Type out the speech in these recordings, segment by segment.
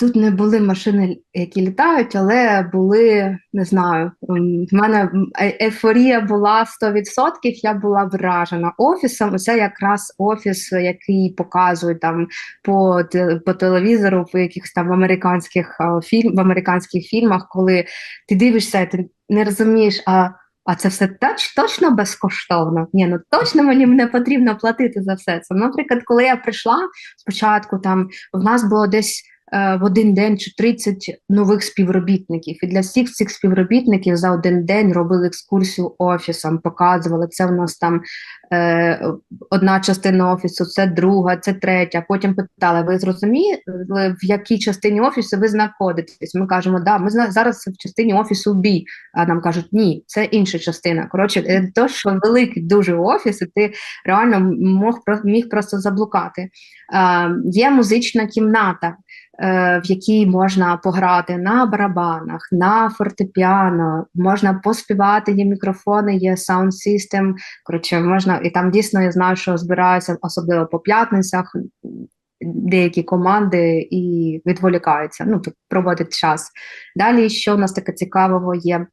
Тут не були машини, які літають, але були, не знаю, в мене е- ейфорія була 100%, я була вражена офісом. Це якраз офіс, який показують там по, по телевізору, в якихось там американських фільм, в американських фільмах, коли ти дивишся, ти не розумієш, а, а це все точ, точно безкоштовно? Ні, ну точно мені не потрібно платити за все це. Наприклад, коли я прийшла спочатку, там в нас було десь в один день чи 30 нових співробітників. І для всіх цих співробітників за один день робили екскурсію офісом, показували це в нас там е, одна частина офісу, це друга, це третя. Потім питали: ви зрозуміли, в якій частині офісу ви знаходитесь? Ми кажемо, да, ми зараз в частині офісу B. А нам кажуть, ні, це інша частина. Коротше, е, то, що великий дуже офіс, і ти реально мог міг просто заблукати. Е, є музична кімната е, в якій можна пограти на барабанах, на фортепіано, можна поспівати, є мікрофони, є саунд систем. Коротше, можна, і там дійсно я знаю, що збираються особливо по п'ятницях. Деякі команди і відволікаються, ну проводять час. Далі, що в нас таке цікавого є?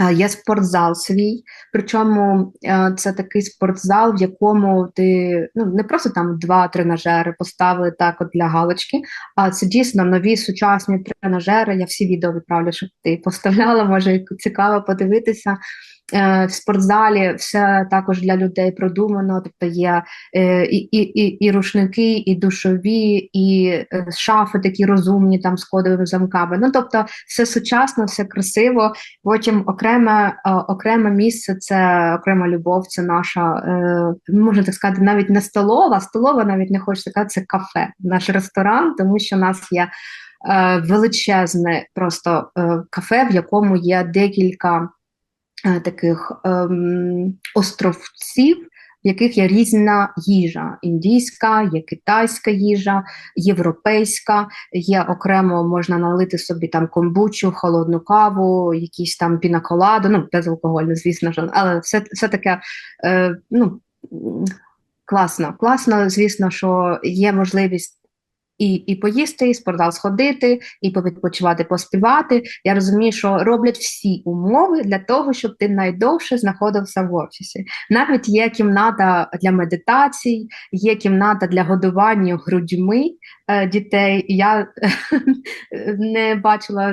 Е, Є спортзал свій, причому е, це такий спортзал, в якому ти ну не просто там два тренажери поставили так от для галочки, а це дійсно нові сучасні тренажери. Я всі відео відправлю, щоб ти поставляла, може цікаво подивитися. Е, В спортзалі все також для людей продумано, тобто є е, і, і, і, рушники, і душові, і е, шафи такі розумні там з кодовими замками. Ну тобто все сучасно, все красиво. Потім окреме, окреме місце це окрема любов, це наша, можна так сказати, навіть не столова, столова навіть не хочу сказати, це кафе, наш ресторан, тому що у нас є величезне просто кафе, в якому є декілька таких ем, островців. В яких є різна їжа: індійська, є китайська їжа, європейська, є окремо можна налити собі там комбучу, холодну каву, якісь там пінаколаду, ну безалкогольне, звісно ж, але все, все таке е, ну, класно. Класно, звісно, що є можливість. І, і поїсти, і спортзал сходити, і повідпочивати, поспівати. Я розумію, що роблять всі умови для того, щоб ти найдовше знаходився в офісі. Навіть є кімната для медитацій, є кімната для годування грудьми е, дітей. Я не бачила